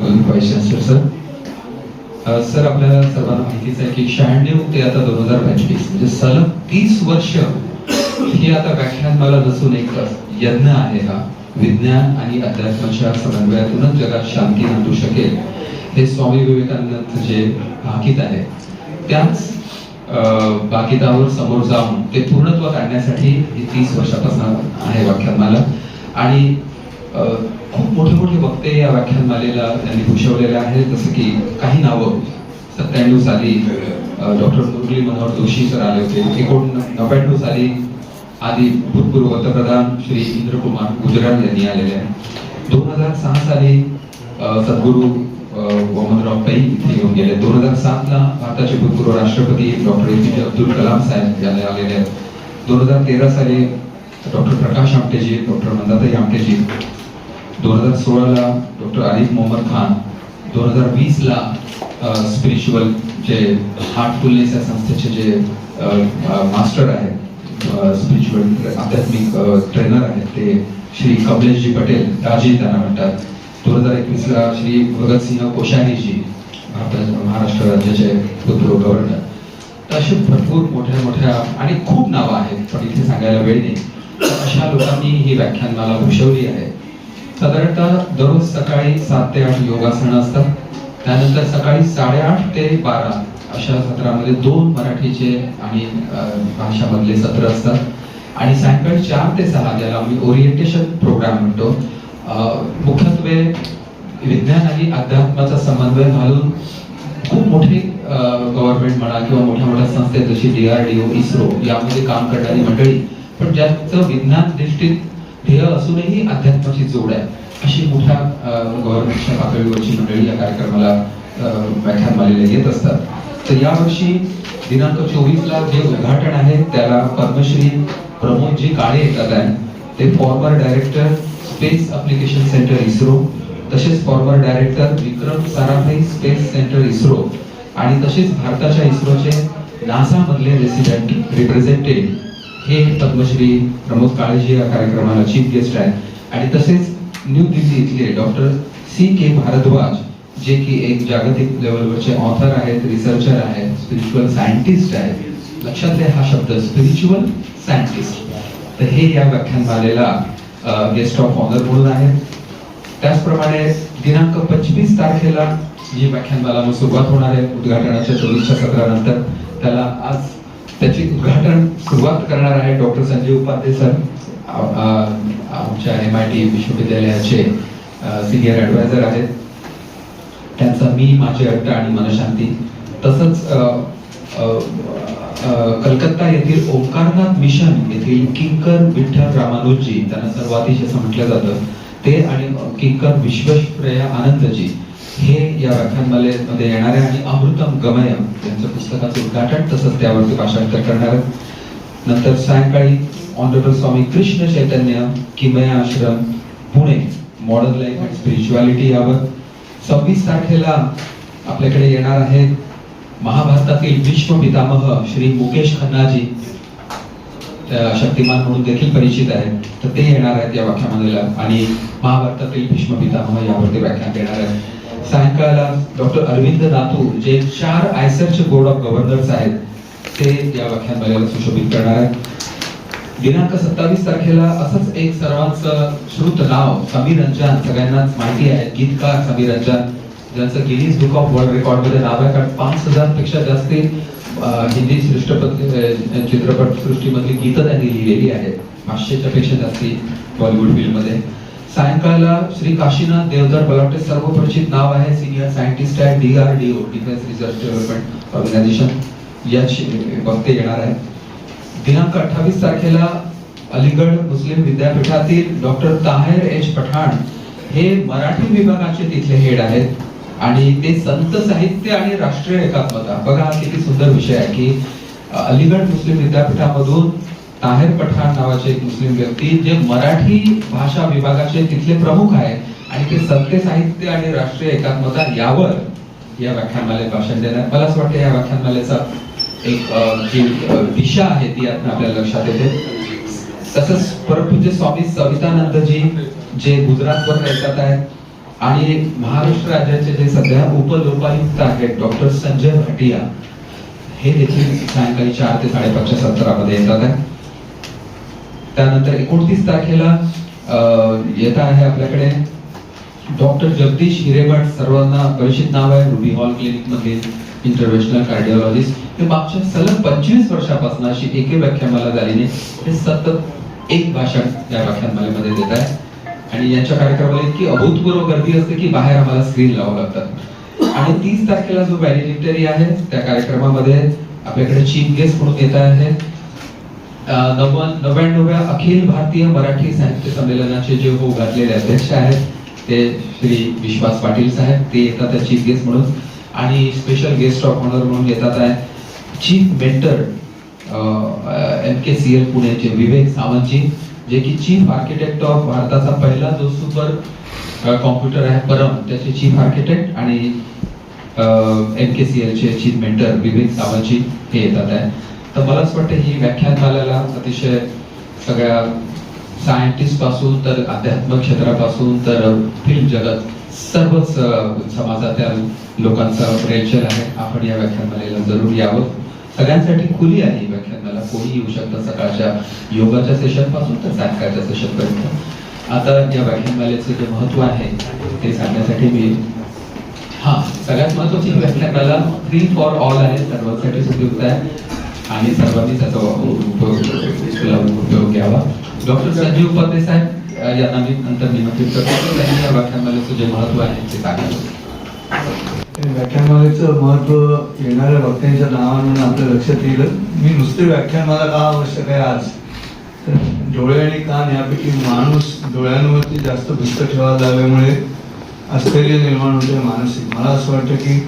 दोन chancellor sir. अ, sir आपल्याला सर्वांना माहितीच आहे की शहाण्णव ते आता दोन हजार पंचवीस म्हणजे सलग तीस वर्ष ही आता व्याख्यानमाला नसून एक यज्ञ आहे हा. विज्ञान आणि अध्यात्माच्या समन्वयातूनच जगात शांती नांदू शकेल हे स्वामी विवेकानंद जे भाकीत आहे. त्याच अ, समोर जाऊन ते पूर्णत्व आणण्यासाठी ही तीस वर्षापासून आहे व्याख्यानमाला आणि खूप मोठे मोठे वक्ते या व्याख्यानमालेला त्यांनी भूषवलेले आहेत. जसं की काही नावं. सत्त्याण्णव साली डॉक्टर मुरली मनोहर जोशी सर आले होते. एकोण नव्याण्णव साली आधी भूतपूर्व पंतप्रधान श्री इंद्रकुमार गुजराल यांनी आलेले आहेत. दोन हजार सहा साली सद्गुरू अ, वामनराव पै इथे येऊन गेले. दोन हजार सातला भारताचे भूतपूर्व राष्ट्रपती डॉक्टर ए पी जे अब्दुल कलाम साहेब यांनी आलेले आहेत. दोन हजार तेरा साली डॉक्टर प्रकाश आमटेजी डॉक्टर मंदाताई आमटेजी दोन हजार सोळाला डॉक्टर आरिफ मोहम्मद खान दोन हजार वीसला स्पिरिच्युअल जे हार्टफुलनेस या संस्थेचे जे मास्टर आहेत स्पिरिच्युअल आध्यात्मिक ट्रेनर आहेत ते श्री कमलेशजी पटेल राजे त्यांना म्हणतात. दोन हजार एकवीसला श्री भगतसिंह कोश्यारीजी भारताच्या महाराष्ट्र राज्याचे भूतपूर्व गव्हर्नर तर असे भरपूर मोठ्या मोठ्या आणि खूप नावं आहेत पण इथे सांगायला वेळ नाही. अशा लोकांनी ही व्याख्यानमाला भूषवली आहे. साधारणतः दररोज सकाळी सात ते आठ योगासनं असतात. त्यानंतर सकाळी साडेआठ ते बारा अशा सत्रामध्ये दोन मराठीचे आणि भाषामधले सत्र असतात. आणि सायंकाळी चार ते सहा ज्याला आम्ही ओरिएंटेशन प्रोग्राम म्हणतो मुख्यत्वे विज्ञान आणि अध्यात्माचा समन्वय घालून खूप मोठी गव्हर्नमेंट म्हणा किंवा मोठ्या मोठ्या संस्था आर डी ओ इस्रो यामध्ये काम करणारी मंडळी. पण ज्याचं विज्ञान दृष्टीत ध्येय असूनही अध्यात्माची जोड आहे. अशी मोठ्या गव्हर्नमेंटच्या पातळीवरची मंडळी या कार्यक्रमाला व्याख्यान व्याख्यानमालेला येत असतात. तर यावर्षी दिनांक चोवीसला जे उद्घाटन आहे त्याला पद्मश्री प्रमोदजी काळे येतात आहे. ते former director space application centre ISRO तसेच former director Vikram Sarabhai space centre ISRO आणि तसेच भारताच्या इस्रोचे नासा मधले रेसिडेंट रिप्रेझेंटेटिव्ह हे पद्मश्री प्रमोद काळेजी या कार्यक्रमाला चीफ गेस्ट आहेत आणि तसेच न्यू दिल्ली इथले डॉक्टर सी के भारद्वाज जे की एक जागतिक लेवलवरचे ऑथर आहेत रिसर्चर आहेत स्पिरिच्युअल सायंटिस्ट आहेत. लक्षात घ्या हा शब्द स्पिरिच्युअल सायंटिस्ट तर हे या व्याख्यानमालेला गेस्ट ऑफ ऑनर म्हणून आहेत त्याचप्रमाणे दिनांक पंचवीस तारखेला जी व्याख्यानमाला मग सुरुवात होणार आहे उद्घाटनाच्या चोवीसच्या सत्रानंतर त्याला आज त्याची उद्घाटन सुरुवात करणार आहे डॉक्टर संजीव उपाध्ये सर आमच्या एम आय टी विश्वविद्यालयाचे सिनियर ॲडवायझर आहेत. त्यांचा मी माझे अट्ट आणि मनशांती. तसंच कलकत्ता येथील ओंकारनाथ मिशन येथील किंकर विठ्ठल रामानुजी त्यांना सर्वातिशय असं म्हटलं जातं. ते आणि किंकर विश्वेश्वरया आनंदजी हे या व्याख्यानमालेमध्ये येणारे आणि अमृतम गमयम यांचं पुस्तकाचं उद्घाटन तसंच त्यावरती भाषांतर करणार नंतर सायंकाळी honourable Swami Krishna Chaitanya Kimaya Ashram Pune modern life and spirituality यावर सव्वीस तारखेला आपल्याकडे येणार आहेत महाभारतातील विश्व पितामह श्री मुकेश खन्नाजी. त्या शक्तिमान म्हणून देखील परिचित आहेत. तर ते येणार आहेत या व्याख्यानाला आणि महाभारतातील भीष्म पितामह यावरती व्याख्यान देणार आहेत. सायंकाळला डॉक्टर अरविंद नातू जे चार आयसरचे बोर्ड ऑफ गव्हर्नर्स आहेत ते या व्याख्यानमालेला सुशोभित करणार आहेत. दिनांक सत्तावीस तारखेला असंच एक सर्वांचं श्रुत नाव समीर रंजन. सगळ्यांनाच माहिती आहे गीतकार समीर रंजन ज्यांचं गिनीज बुक ऑफ वर्ल्ड रेकॉर्डमध्ये नाव आहे. कारण पाच हजारपेक्षा जास्त हिंदी सृष्टपत चित्रपट सृष्टीमधली गीतं त्यांनी लिहिलेली आहेत. पाचशेच्या पेक्षा जास्ती बॉलिवूड फिल्ममध्ये मध्ये सायंकाळला श्री काशीनाथ देवधर मला वाटते सर्व परिचित नाव आहे. सिनियर सायंटिस्ट आहे ओ डिफेन्स रिसर्च डेव्हलपमेंट ऑर्गनायझेशन याची वक्ते येणार आहे. दिनांक अठ्ठावीस तारखेला अलीगड मुस्लिम विद्यापीठातील डॉक्टर ताहेर एच पठाण हे मराठी विभागाचे तिथले हेड आहेत. आणि ते संत साहित्य आणि राष्ट्रीय एकात्मता. बघा किती सुंदर विषय आहे की अलीगड मुस्लिम विद्यापीठामधून ताहेर पठाण नावाचे एक मुस्लिम व्यक्ती जे मराठी भाषा विभागाचे तिथले प्रमुख आहे आणि ते संत साहित्य आणि राष्ट्रीय एकात्मता यावर या व्याख्यानमालेत भाषण देणार. मला असं वाटतं या व्याख्यानमालेचा एक जी दिशा आहे ती यातनं आपल्याला लक्षात येते. तसंच परपूज्य स्वामी सवितानंदजी जे गुजरातवर राहतात आहेत आणि महाराष्ट्र राज्याचे जे सध्या उपलोकायुक्त आहेत डॉक्टर संजय भाटिया हे देखील सायंकाळी चार ते साडेपाचच्या सत्रामध्ये येतात आहे. त्यानंतर एकोणतीस तारखेला येत आहे आपल्याकडे डॉक्टर जगदीश हिरेभट सर्वांना परिचित नाव आहे रुबी हॉल क्लिनिकमध्ये इंटरव्हेन्शनल कार्डिओलॉजिस्ट हे मागच्या सलग पंचवीस वर्षापासून अशी एके व्याख्यानमाला झाली नाही हे सतत एक भाषण या व्याख्यानमालेमध्ये देत आहे. आणि यांच्या कार्यक्रमाला इतकी अभूतपूर्व गर्दी असते की बाहेर आम्हाला स्क्रीन लावावं लागतात आणि तीस तारखेला जो व्हॅलिडिक्टरी आहे त्या कार्यक्रमामध्ये आपल्याकडे चीफ गेस्ट म्हणून येत आहे. नव्याण्णव्या अखिल भारतीय मराठी साहित्य संमेलनाचे जे हो घातलेले अध्यक्ष आहेत ते श्री विश्वास पाटील साहेब ते येतात चीफ गेस्ट म्हणून. आणि स्पेशल गेस्ट ऑफ ऑनर म्हणून येतात आहे chief mentor M K C L पुण्याचे विवेक सावंतजी जे की चीफ आर्किटेक्ट ऑफ भारताचा पहिला जो सुपर कॉम्प्युटर आहे परम त्याचे चीफ आर्किटेक्ट आणि एम के सी एलचे चीफ मेंटर विवेक सावंतजी हे येतात आहे तर मला असं वाटतं ही व्याख्यानमाला अतिशय सगळ्या सायंटिस्टपासून तर अध्यात्म क्षेत्रापासून तर फिल्म जगत सर्वच समाजातल्या लोकांचा रेलचल आहे. आपण या व्याख्यानमालेला जरूर यावं. सगळ्यांसाठी खुली आहे ही व्याख्यानमाला. कोणी येऊ शकतं सकाळच्या योगाच्या सेशनपासून तर सायंकाळच्या सेशन पर्यंत. आता या व्याख्यानमालेचं जे महत्त्व आहे ते सांगण्यासाठी मी हा सगळ्यात महत्वाची व्याख्यानमाला फ्री फॉर ऑल आहे. सर्वांसाठी उपयुक्त आहे. आणि सर्वांनी त्याचा उपयोग उपयोग घ्यावा. डॉक्टर संजीव उपाध्ये साहेब यांना मी नंतर निमंत्रित करतो. त्यांनी या व्याख्यानमालेचं जे महत्त्व आहे ते सांगितलं व्याख्यानमालेचं महत्त्व येणाऱ्या वक्त्यांच्या नावानं आपल्या लक्षात येईल. मी नुसते व्याख्यानमाला का आवश्यक आहे आज? तर डोळे आणि कान यापैकी माणूस डोळ्यांवरती जास्त भिस्त ठेवायला लागल्यामुळे आश्चर्य निर्माण होते मानसिक. मला असं वाटतं की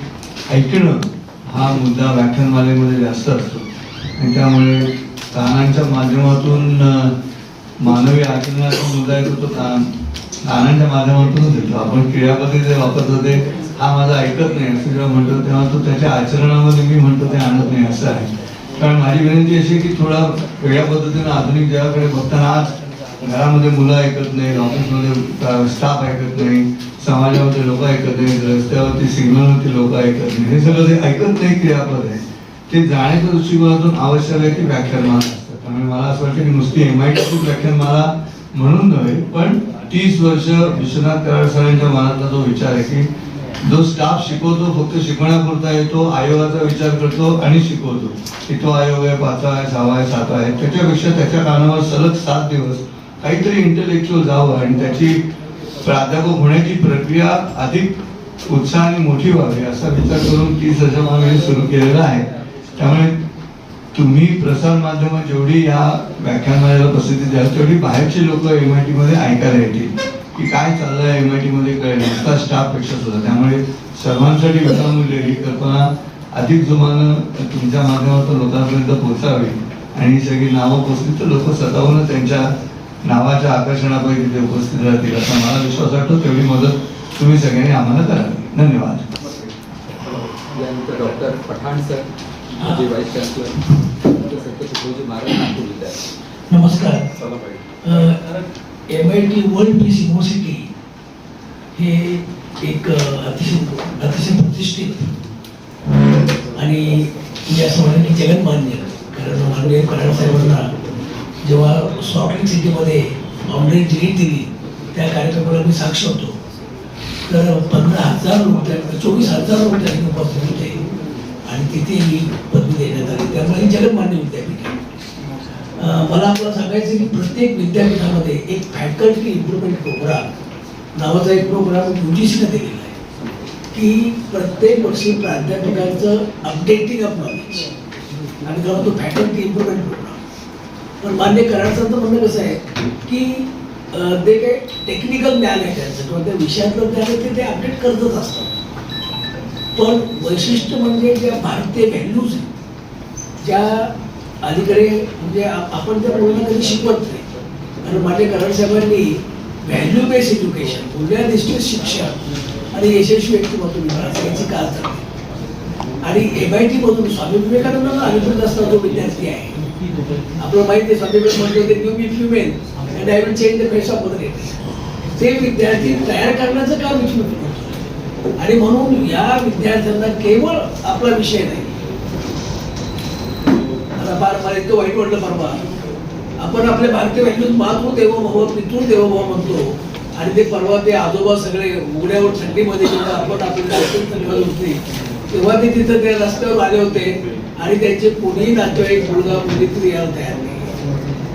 ऐकणं हा मुद्दा व्याख्यानमालेमध्ये जास्त असतो. आणि त्यामुळे कानांच्या माध्यमातून मानवी आचरणाचा मुद्दा येतो तो कान कानांच्या माध्यमातूनच येतो आपण क्रियापती जे वापरतो ते हा माझा ऐकत नाही असं जेव्हा म्हणतो तेव्हा तो त्याच्या आचरणामध्ये मी म्हणतो ते आणत नाही असं आहे. कारण माझी विनंती अशी की थोडा वेगळ्या पद्धतीनं आधुनिक जगाकडे बघताना आज घरामध्ये मुलं ऐकत नाहीत ऑफिसमध्ये स्टाफ ऐकत नाही समाजामध्ये लोक ऐकत नाही रस्त्यावरती सिग्नलवरती लोक ऐकत नाही हे सगळं ते ऐकत नाही क्रियापद आहे. ते जाण्याच्या दृष्टिकोनातून आवश्यक आहे की व्याख्यानमाला असतात त्यामुळे मला असं वाटतं की नुसती एम आय टी व्याख्यानमाला म्हणून नव्हे पण तीस वर्ष विश्वनाथ कराड सरांच्या मनातला जो विचार आहे की जो स्टाफ शिकवतो फक्त शिकवण्यापुरता येतो आयोगाचा विचार करतो आणि शिकवतो. की तो आयोग आहे पाचवा आहे सहावा आहे सातवा आहे. त्याच्यापेक्षा त्याच्या कानावर सलग सात दिवस काहीतरी इंटेलेक्च्युअल जावं आणि त्याची प्राध्यापक होण्याची प्रक्रिया अधिक उत्साहाने मोठी व्हावी असा विचार करून तीस हजार सुरू केलेला आहे. त्यामुळे तुम्ही प्रसार माध्यम जेवढी या व्याख्यानाला प्रसिद्धी द्याल तेवढी बाहेरचे लोक एम आय टी मध्ये ऐकायला येतील की काय चाललंय एम आय टी मध्ये कळेल. आता स्टाफपेक्षा सुद्धा. त्यामुळे सर्वांसाठी विनामूल्य ही कल्पना अधिक जोमानं तुमच्या माध्यमातून लोकांपर्यंत पोहोचावी. आणि सगळी नावं पोचली तर लोक स्वतःहून त्यांच्या नावाच्या आकर्षणापैकी तिथे उपस्थित राहतील असा मला विश्वास वाटतो. तेवढी मदत तुम्ही सगळ्यांनी आम्हाला करावी. धन्यवाद. Doctor Pathan sir. माजी व्हाईस चान्सलर डॉक्टर सत्यशोजी महाराज नागपूर विद्यापीठ नमस्कार. M I T world peace university हे एक अतिशय अतिशय प्रतिष्ठित आणि असं म्हणा की जगन्मान्य कारण माननीय कराड साहेबांना जेव्हा सॉफ्ट सिटीमध्ये ऑनलाईन डिग्री दिली त्या कार्यक्रमाला मी साक्ष होतो. तर पंधरा हजार लोक चोवीस हजार लोक त्या ठिकाणी उपस्थित होते. आणि तिथे ही पदवी देण्यात आली. त्यामुळे ही जगन्मान्य विद्यापीठ आहे. मला आपल्याला सांगायचं की प्रत्येक विद्यापीठामध्ये एक फॅकल्टी इम्प्रुव्हमेंट प्रोग्राम नावाचा एक प्रोग्राम युजीसीनं दिलेला आहे. की प्रत्येक वर्षी प्राध्यापकांचं अपडेटिंग ऑफ नॉलेज आणि तेव्हा तो फॅकल्टी इम्प्रुव्हमेंट प्रोग्राम पण मान्य करायचं म्हणणं कसं आहे की ते काही टेक्निकल ज्ञान आहे त्यांचं किंवा त्या विषयातलं ज्ञान आहे ते अपडेट करतच असतात. पण वैशिष्ट्य म्हणजे ज्या भारतीय व्हॅल्यूज ज्या अलीकडे म्हणजे आपण त्या मुलांना कधी शिकवत नाही. आणि माझ्या कराड साहेबांनी व्हॅल्यू बेस्ड एज्युकेशन मूल्याधिष्ठित शिक्षण आणि यशस्वी व्यक्तिमत्व विकास याची काल चालते आणि एम आय टी मधून स्वामी विवेकानंदांना अभिप्रेत असणारा जो विद्यार्थी आहे. आपलं माहिती आहे स्वामी विवेकानंद म्हणतो ते new be few men and I will change the face of mother ते विद्यार्थी तयार करण्याचं काम इथून आणि म्हणून या विद्यार्थ्यांना केवळ आपला विषय नाही. मला फार मला इतकं वाईट वाटलं परवा आपण आपल्या भारतीय व्हॅल्यूज मातृ तेव्हा भव पितृ देवो भव म्हणतो. आणि ते परवा ते आजोबा सगळे उघड्यावर थंडीमध्ये जेव्हा आपण आपली होती तेव्हा ते तिथं ते रस्त्यावर आले होते आणि त्यांचे कोणीही नातेवाईक मुलगा मुलगी तरी यायला तयार नाही.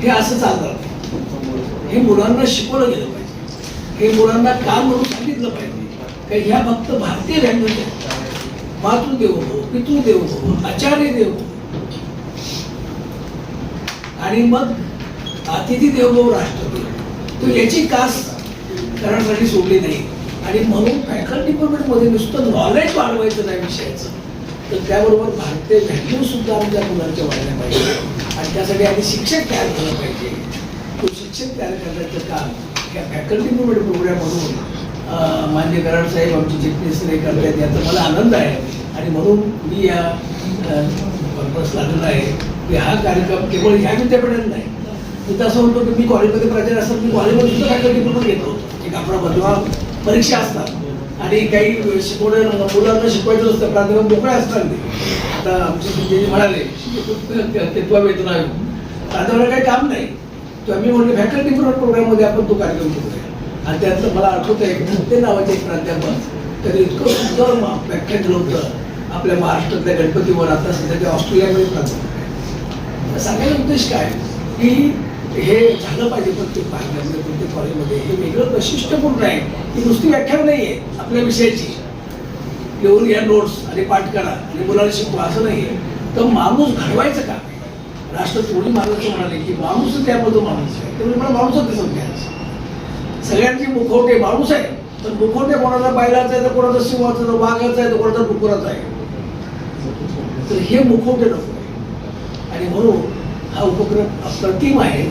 हे असं चालतं. हे मुलांना शिकवलं गेलं पाहिजे. हे मुलांना काम म्हणून सांगितलं पाहिजे? का ह्या फक्त भारतीय लँग्वेज आहेत. मातृदेव हो पितृदेव हो आचार्य देव हो. आणि मग अतिथी देवो हो, राष्ट्रदेव. तो याची कास करण्यासाठी सोडली नाही. आणि म्हणून फॅकल्टी डिपार्टमेंटमध्ये नुसतं नॉलेज वाढवायचं नाही विषयाचं. तर त्याबरोबर भारतीय व्हॅल्यू सुद्धा आमच्या मुलांच्या वाढल्या पाहिजे. आणि त्यासाठी आम्ही शिक्षक तयार झालं पाहिजे. तो शिक्षक तयार करण्याचं काम या फॅकल्टी डिपार्टमेंट प्रोग्राम म्हणून मान्य कराड साहेब आमचे चिटणीस हे करतात याचा मला आनंद आहे. आणि म्हणून मी या पर्पज लागलेला आहे. की हा कार्यक्रम केवळ ह्या विद्यापीठात नाही. मी तर असं म्हणतो की मी कॉलेजमध्ये प्राचार्य असतात मी कॉलेजमध्ये सुद्धा फॅकल्टी डिपार्टमेंट घेतो होतो. एक आपला जेव्हा परीक्षा असतात. आणि काही शिकवण्या मुलांना शिकवायचं असतं प्राध्यापक मोकळे असतात. ते आता आमचे संजयजी म्हणाले तेत्वा वेतन आयोग प्राध्यापक काही काम नाही. तर मी म्हणलं फॅकल्टी प्रोग्राममध्ये आपण तो कार्यक्रम करूया. आणि त्यातलं मला आठवत आहे ते धत्ते नावाचे एक प्राध्यापक त्यांनी इतकं सुंदर व्याख्या व्याख्यान दिलं होतं आपल्या महाराष्ट्रातल्या गणपतीवर. आता सध्या ते ऑस्ट्रेलियामध्ये प्राध्यापक सांगायचा उद्देश काय? की हे झालं पाहिजे प्रत्येक भागामध्ये प्रत्येक कॉलेजमध्ये. हे वेगळं वैशिष्ट्यपूर्ण आहे. ही नुसती व्याख्यान नाही आहे आपल्या विषयाची. येऊन या नोट्स आणि पाठ करा आणि मुलाला शिकवा असं नाही आहे तर माणूस घडवायचं का? राष्ट्र थोडी महाराज म्हणाले की माणूस त्यामध्ये माणूस आहे. त्यामुळे मला माणूसच दिसत घ्या सगळ्यांची मुखवटे माणूस आहे. तर मुखवटे कोणाचा बैलाचा आहे तर कोणाचा सिंहाचा तर वाघाचा आहे तर कोणाचा डुकराचा आहे. तर हे मुखवटे नको आणि म्हणून हा उपक्रम अप्रतिम आहे.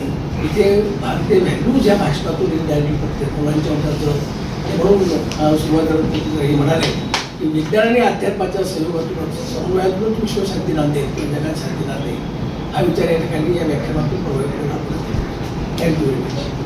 इथे भारतीय व्हॅल्यूज ज्या भाषणातून विद्यार्थी प्रत्येक मुलांच्या होतात ते म्हणून अं, हे म्हणाले की विज्ञान आणि अध्यात्माच्या सहयोगातून समन्वयातूनच विश्वशांती नांदेल किंवा जगात शांती नांदे हा विचार या ठिकाणी या व्याख्यानातून प्रभावीपणे आपल्याला थँक्यू व्हेरी मच